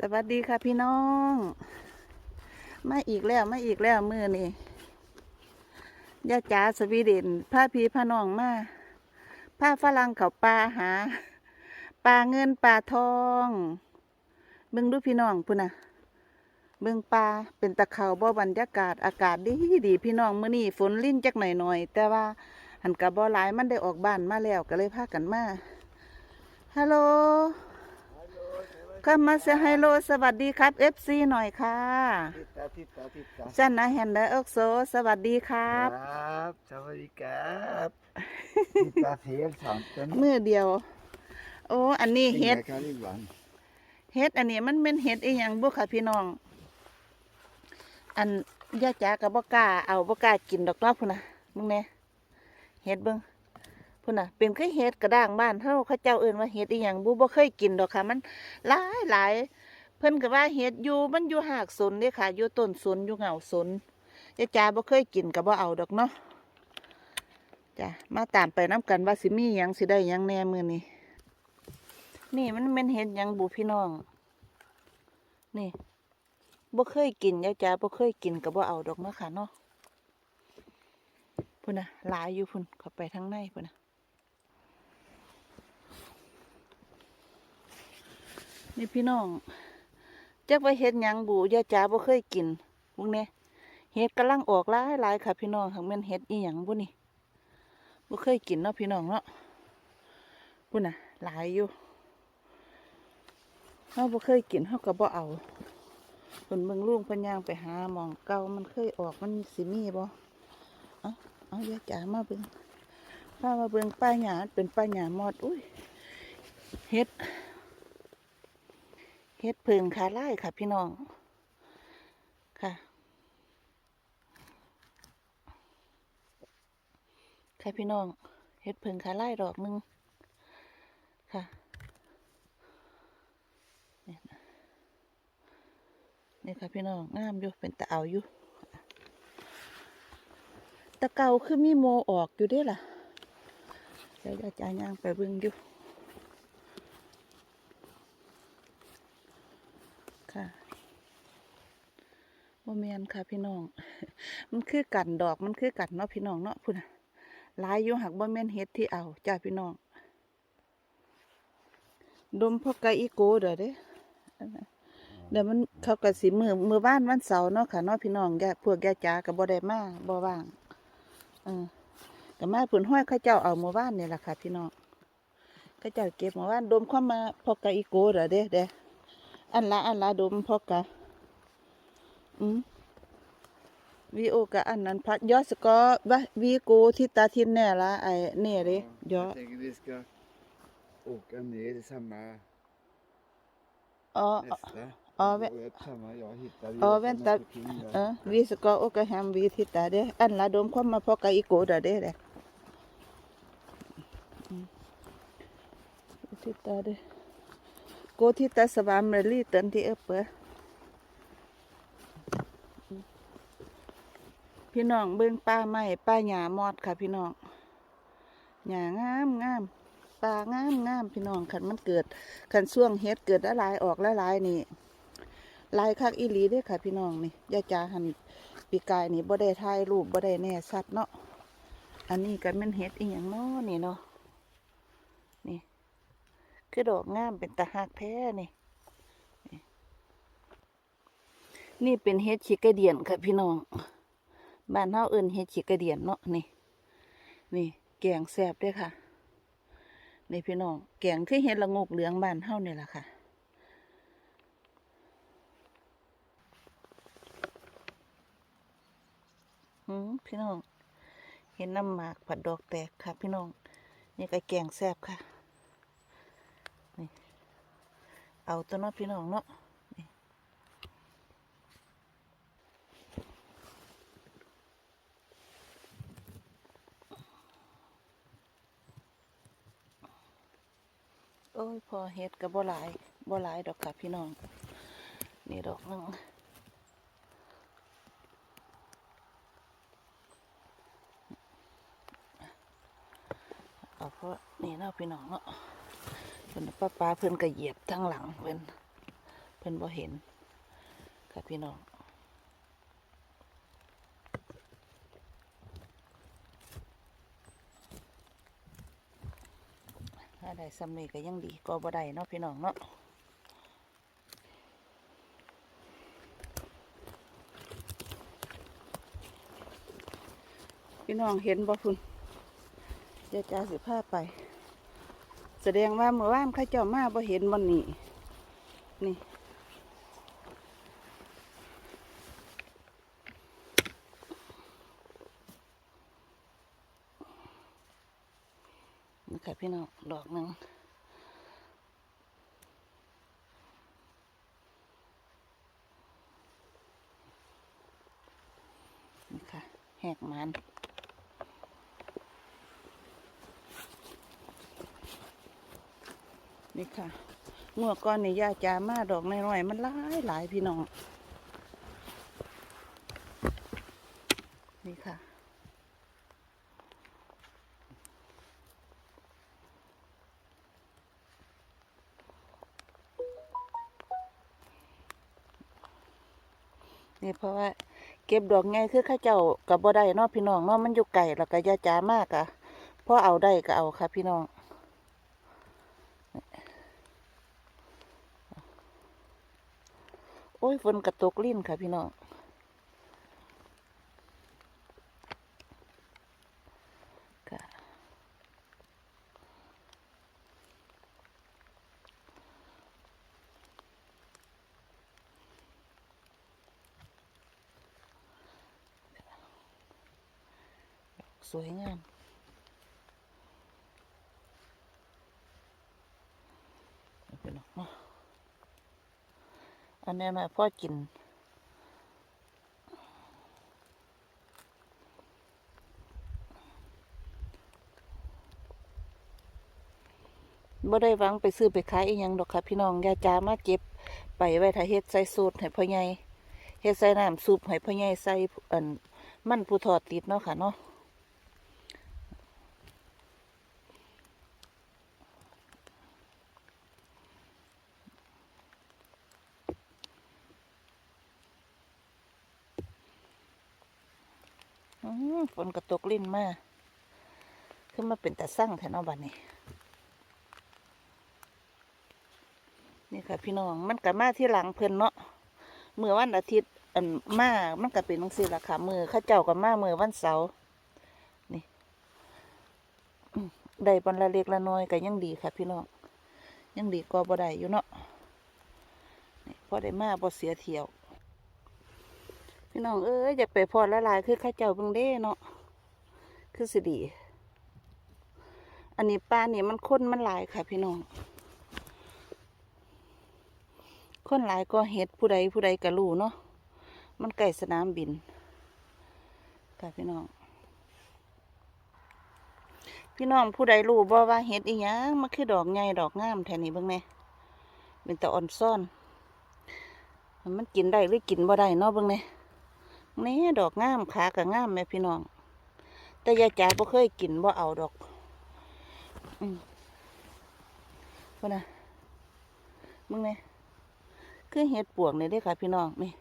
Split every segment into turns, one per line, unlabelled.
สวัสดีค่ะพี่น้อง มาอีกแล้วมาอีกแล้วมือนี่ยาจ๋าสวีเดนพาพี่พาน้องมาพาฝรั่งเขาปลาหาปลาเงินปลาทองเบิ่งดูพี่น้องพุ่นน่ะเบิ่งปลาเป็นตะเขาบ่บรรยากาศอากาศดีดีพี่น้องมื้อนี้ฝนลิ้นจักหน่อยๆแต่ว่าหันกับบ่หลายมันได้ออกบ้านมาแล้วก็เลยพากันมาฮัลโหล ก็มาเซฮัลโหลสวัสดีครับ FC หน่อยค่ะ
ติดตาติดตาติดตา
จันนะแฮนเดอร์เอิกโซสวัสดีครับ
ครับสวัสดีครับติดตาเทียนสามต้น
มือเดียว โอ้อันนี้เฮ็ด
ครับอีกวัน
เฮ็ดอันนี้มันเป็นเฮ็ดอีหยังบุค่ะพี่น้อง อันย่าจ๋ากับบ่กล้าเอาบ่กล้ากินดอกเนาะพุ่นน่ะมึงแน่เฮ็ดเบิ่ง พุ่นน่ะเป็นคือเฮ็ดกระด้างบ้านเฮาเขาเจ้าเอิ้นว่าเฮ็ดอีหยังบุบ่เคยกินดอกค่ะ มันหลายหลายเพิ่นก็ว่าเฮ็ดอยู่มันอยู่หากสนเด้ค่ะอยู่ต้นสนอยู่เหงาสนยาจ๋าบ่เคยกินก็บ่เอาดอกเนาะจ้ะมาตามไปนํกันว่าสิมีหยังสิได้หยังแน่มื้อนี้นี่มันเป็นเห็ดหยังบุพี่น้อง นี่บ่เคยกินยายจ๋าบ่เคยกินก็บ่เอาดอกเนาะค่ะเนาะพุ่นน่ะหลายอยู่พุ่นเข้าไปทางในพุ่นน่ะ นี่พี่น้องจักว่าเห็ดยังบุยาจ๋าบ่เคยกินพวกนี้เห็ดกำลังออกหลายหลายค่ะ พี่น้องทั้งแม่นเห็ดอีหยังบุนี่บ่เคยกินเนาะพี่น้องเนาะพุ่นน่ะ หลายอยู่เราบ่เคยกินเขาก็บ่เอาเพิ่นเบิ่งลุงเพิ่นย่างไปหาหมองเก่ามันเคยออกมันสิมีบ่เอาเอายาจ๋ามาเบิ่งพามาเบิ่งป้าหยาเป็นป้าหยามอดอุ้ยเฮ็ด เฮ็ดเพิงขาไล่ค่ะ พี่น้อง ค่ะ ค่ะพี่น้องเฮ็ดเพิงขาไล่ดอกหนึงค่ะนี่ค่ะพี่น้องงามอยู่เป็นตะเอาอยู่ตะเกาคือมีโมออกอยู่ด้วยล่ะเดี๋ยวจะจายางไปเบิ่งอยู่ค่ะบ่แม นค่ะพี่น้อง มันคือกันดอกมันคือกันเนาะพี่น้องเนาะพุ่นน่ะหลายอยู่หักบ่แม่นเฮ็ดที่เอาจ้าพี่น้อง ดมพวกไกอีโกเด้อเด้เดี๋ยวมันเขาก็สิมือมือบ้านวันเสาร์เนาะค่ะเนาะพี่น้องแกพวกแกจ๋าก็บ่ได้มาบ่ว่างเออก็มาผุนห้อยเข้าเจ้าเอามือบ้านนี่แหละค่ะ พี่น้องเข้าเจ้าเก็บมือบ้านดมเข้ามาพอกะอีโกเด้อเด้เด้อันละอันละดมพอกะอืม วีโอกะอันนั้นพัดยอดสกอวะวีโกที่ตาทินแน่ละไอ้เนี่ยเด้ยอ
Jag tänker vi ska åka ner i samma
อ๋อ
nästa.
ja,
Vi
vä-
går upp samma, jag hittar ju
Ja,
som
vänta.
ett ting där.
เออวีสกอโอกะแฮมวีทิตาเด้อันละดมเข้ามาพอกะอีโกเด้อเด้เด้ titta det. Gå och titta så varm är liten till uppe. พี่น้องเบิ่งป้าไม้ป้าหญ้ามอดค่ะ พี่น้องหญ้างามงามปลางามงามพี่น้องขันมันเกิดขันช่วงเฮ็ดเกิดละลายออกละลายนี่ลายคักอีหลีด้อค่ะ พี่น้องนี่ยาจาหันปีกายนี่บ่ได้ถ่ายรูปบ่ได้แน่ชัดเนาะอันนี้ก็แม่นเฮ็ดอีหยังเนาะนี่เนาะนี่ คือดอกงามเป็นตาหักแท้นี่นี่นี่เป็นเฮ็ดชิกระเดียนค่ะพี่น้อง บ้านเฮาเอิ้นเฮ็ดชิกระเดียนเนาะนี่ นี่แกงแซ่บด้วยค่ะนี่พี่น้องแกงคือเฮ็ดละงกเหลืองบ้านเฮานี่แหละค่ะหืมพี่น้อง เห็นน้ำหมากผัดดอกแตกค่ะ พี่น้อง นี่ก็แกงแซ่บค่ะ นี่ เอาตัวเนาะพี่น้องเนาะ โอ้ยพอเฮ็ดกับบ่หลายบ่หลายดอกค่ะพี่น้อง นี่ดอกนึงเอาเพราะนี่เนาะพี่น้องเนาะเพิ่นป้าป้าเพิ่นก็เหยียบทั้งหลังเพิ่นเพิ่นพิ่นบ่เห็นค่ะพี่น้อง ถ้าได้สำเร็จก็ยังดีก็บ่ได้เนาะพี่น้องเนาะพี่น้องเห็นบ่พุ่นเดี๋ยจ้าสิพาไป แสดงว่าเมื่อวานข้าเจ้ามาบ่เห็นวันนี้นี่ นี่ค่ะพี่น้องดอกหนึ่งนี่ค่ะแหกมันนี่ค่ะเมื่อก่อนนี่ยาจามาดอกน้อยๆมันหลายหลายพี่น้อง นี่เพราะว่าเก็บดอกไงคือข้าเจ้ากับบ่ได้เนาะพี่น้องเนาะมันอยู่ไก่แล้วก็ยาจ้ามากอะพอเอาได้ก็เอาค่ะ พี่น้องโอ้ยฝนกระตกลิ้นค่ะพี่น้อง สวยงามเอาพี่น้องเนาะอันนี้นะพ่อกินบ่ได้วังไปซื้อไปขายอีหยังดอกค่ะพี่น้องยาจามาเก็บไปไว้ถ้าเฮ็ดใส่สูตรให้พ่อใหญ่เฮ็ดใส่น้ำซุปให้พ่อใหญ่ใส่อันมันผู้ทอดติดเนาะค่ะเนาะ ฝนกระตกลิ้นมาขึ้นมาเป็นตาสั่งแถวนาะบัดนี้นี่ค่ะพี่น้องมันก็มาที่หลังเพิ่นเนาะเมื่อวันอาทิตย์อันมามันก็เป็นจังซี่ล่ะค่ะมือข้าเจ้าก็มาเมื่อวันเสาร์นี่ได้บรรละเล็กละน้อยก็ยังดีค่ะ พี่น้องยังดีก็บ่ได้อยู่เนาะนี่พอได้มาบ่เสียเที่ยว พี่น้องเอ้ยอยากไปพอละลายคือข้าเจ้าเบิ่งเด้เนาะคือสิดี อันนี้ป้าเนี่ยมันคนมันหลายค่ะ พี่น้องคนหลายก็เฮ็ดผู้ใดผู้ใดก็รู้เนาะมันใกล้สนามบินค่ะพี่น้อง พี่น้องผู้ใดรู้บ่ว่าเฮ็ดอีหยังมันคือดอกใหญ่ดอกงามแท่นี้เบิ่งแหน่เป็นตะอ่อนซ่อน มันกินได้หรือกินบ่ได้เนาะเบิ่งแหน่ นี่ดอกงามขาก็งามแม่พี่น้อง แต่ยายจ๋าบ่เคยกินบ่เอาดอกอืมพ่นน่ะเบิ่งแหน่คือเห็ดปวกนี่เด้ค่ะ พี่น้องนี่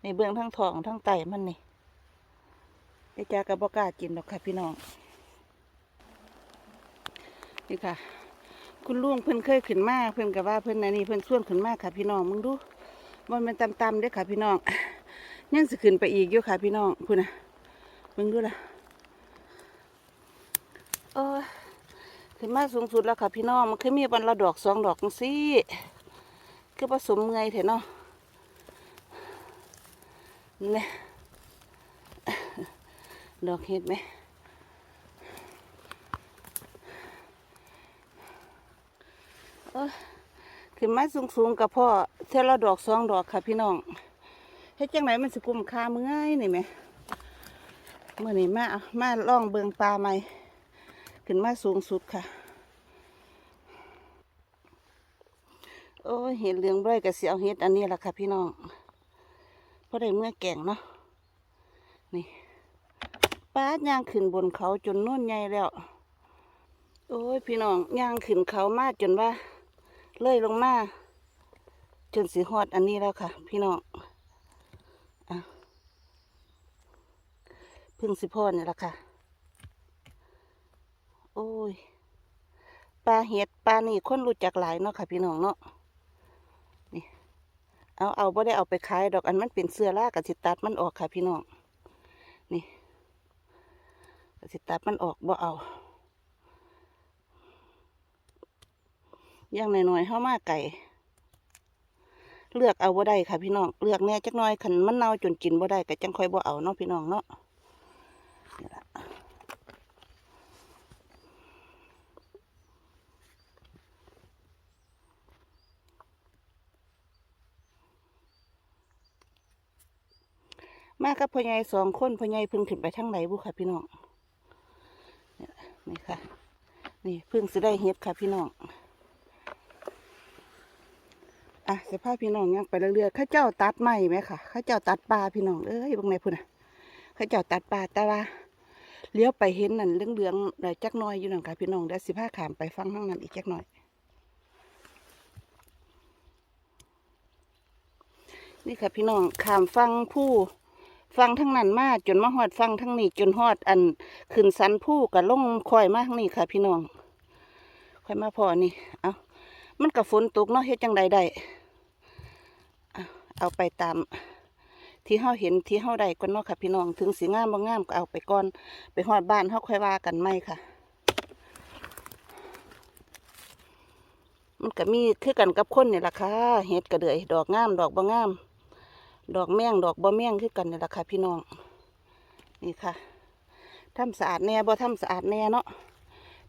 ในเบื้องทั้งทองทั้งไตมันนี่ไอ้จากระบอกล้ากินดอกค่ะ พี่น้องนี่ค่ะ คุณลุงเพิ่นเคยขึ้นมาเพิ่นกับว่าเพิ่นอันนี้เพิ่นส่วนขึ้นมาค่ะ พี่น้องมึงดูมันเป็นตำๆเด้ค่ะ พี่น้อง ยังสิขึ้นไปอีกอยู่ค่ะ พี่น้องพุ่นนะมึงดูล่ะโอ้ยขึ้นมาสูงสุดแล้วค่ะพี่น้องมันเคยมีบรรละดอกสองดอกจังซี่คือผสมเงยเถอะเนาะเนี่ยดอกเห็ดไหมเอ้ยขึ้นมาสูงๆกับพ่อเท่าละดอกสองดอกค่ะพี่น้อง ฮ็ดจังไหนมันสิกุมคาเมือง่ายนี่ไหมเมื่อนี้มามาล่องเบิงปลาใหม่ขึ้นมาสูงสุดค่ะ โอ้ยเห็ดเหลืองด้วยกับเสียวเห็ดอันนี้แหละค่ะ พี่น้องเพราะได้เมื่อแก่งเนาะนี่ป้าดย่างขึ้นบนเขาจนโน่นใหญ่แล้ว โอ้ยพี่น้องย่างขึ้นเขามากจนว่าเลื่อยลงมาจนสีฮอดอันนี้แล้วค่ะ พี่น้องอะเพึ่งสิพ่อนี่แหละค่ะ โอ้ยปลาเห็ดปลานี่คนรู้จักหลายเนาะค่ะ พี่น้องเนาะนี่เอาเอาบ่ได้เอาไปขายดอกอันมันเป็นเสื้อล่ากะสิตัดมันออกค่ะ พี่น้องนี่กะสิตัดมันออกบ่เอาอย่างน้อยๆเข้ามาไก่เลือกเอาบ่ได้ค่ะพี่น้องเลือกแน่จักหน่อยคันมันเน่าจนกินบ่ได้ก็จังค่อยบ่เอาเนาะพี่น้องเนาะนี่ล่ะมา กับพ่อใหญ่สองคนพ่อใหญ่พึ่งขึ้นไปทางไหนบุค่ะพี่น้องนี่ล่ะนี่ค่ะ นี่พึ่งสิได้เฮ็ดค่ะพี่น้องอะสภาพพี่น้องยังไปเรื่อยๆข้าเจ้าตัดไม้ไหมค่ะข้าเจ้าตัดปลาพี่น้องเอ้ยบางไหนพุ่นน่ะข้าเจ้าตัดปลาแต่ว่าเลี้ยวไปเห็นนั่นเหลืองๆได้จักน้อยอยู่นั่นค่ะพี่น้องเดี๋ยวสิพาขามไปฟังทั้งนั้นอีกจักน่อยนี่ค่ะพี่น้องขามฟังผู้ ฟังทั้งนั้นมาจนมาฮอดฟังทั้งนี้จนฮอดอันขึ้นสันผู้กับลงคอยมาทั้งนี้ค่ะ พี่น้องคอยมาพอนี่ เอามันกับฝนตกเนาะเฮ็ดจังใดได้เอาไปตามที่เฮาเห็นที่เฮาได้ก่อนเนาะค่ะ พี่น้องถึงสิงามบ่งามก็เอาไปก่อนไปฮอดบ้านเฮาค่อยว่ากันใหม่ค่ะ มันก็มีคือกันกับคนนี่ล่ะค่ะเฮ็ดกระเดือยดอกงามดอกบ่งาม ดอกแมงดอกบ่แมงคือกันนี่ล่ะค่ะพี่น้อง นี่ค่ะทำสะอาดแน่บ่ทำสะอาดแน่เนาะ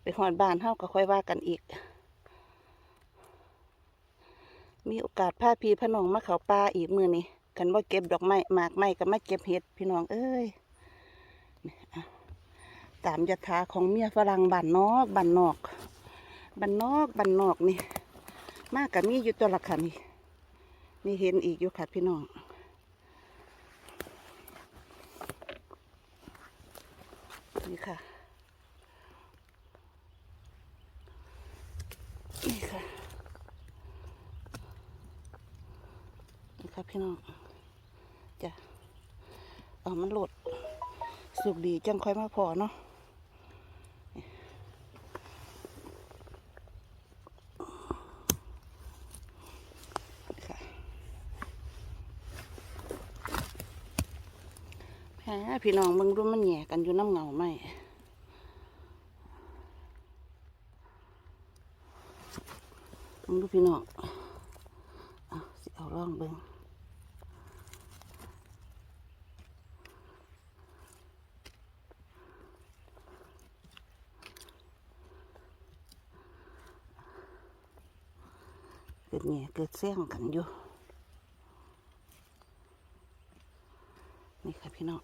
ไปฮอดบ้านเฮาก็ค่อยว่ากันอีก มีโอกาสพาพี่พน้องมาเขาป่าอีกมือนี่กันว่าเก็บดอกไม้หมากไม้ก็มาเก็บเห็ดพี่น้องเอ้ยนี่เอาตามยถาของเมียฝรั่งบ้านนอกบ้านนอกบ้านนอกบ้านนอกนี่ มากกับมีอยู่ตัวละค่ะนี่นี่เห็นอีกอยู่ค่ะพี่น้อง นี่ค่ะ นี่ค่ะ นี่ครับพี่น้องจ้ะเอามันหลดสุกดีจังค่อยมาพอเนาะนี่ค่ะแหม พี่น้องมึงรู้มันแย่กันอยู่น้ำเงาไหมมึงดูพี่น้องเอาสิเอาล่องเบิงเกิดเนี่ยเกิดเสี่ยงกันอยู่ นี่ค่ะพี่น้อง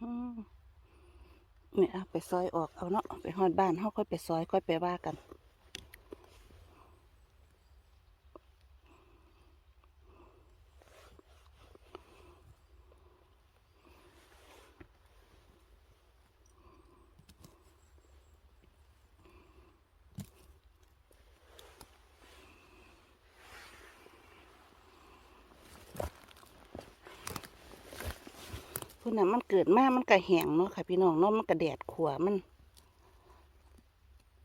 อืม เนี่ยไปซอยออกเอาเนาะไปหอดบ้านเขาค่อยไปซอยค่อยไปว่ากัน พุ่นน่ะมันเกิดมามันก็แหงเนาะค่ะ พี่น้องเนาะมันก็แดดขัวมัน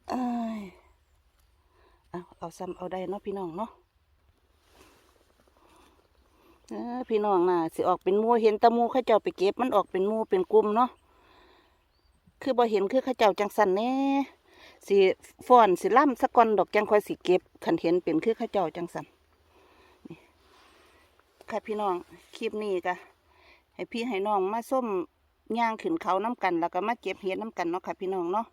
เอ้ยเอาเอาซ้ำเอาได้เนาะพี่น้องเนาะเออพี่น้องน่ะสิออกเป็นมูเห็นตะมูข้าเจ้าไปเก็บมันออกเป็นมูเป็นกลุ่มเนาะคือบ่เห็นคือข้าเจ้าจังสันแน่สิฟ้อนสิล่ำสะกอนดอกจังคอยสิเก็บขันเห็นเป็นคือข้าเจ้าจังสันค่ะพี่น้องคลิปนี้ก็ ให้พี่ให้น้องมาส้มย่างขึ้นเขาน้ำกัน แล้วก็มาเก็บเห็ดน้ำกันเนาะค่ะพี่น้องเนาะ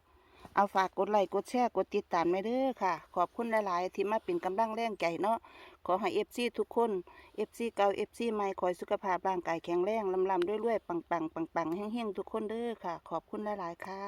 เอาฝากกดไลค์กดแชร์กดติดตามไว้เด้อค่ะ ขอบคุณหลายๆ ที่มาเป็นกำลังแรงใจเนาะขอให้เอฟซีทุกคนเอฟซีเก่าเอฟซีใหม่ขอยสุขภาพร่างกายแข็งแรงลำลำด้วยๆปังๆปังๆแห้งๆทุกคนเด้อค่ะ ขอบคุณหลายๆค่ะ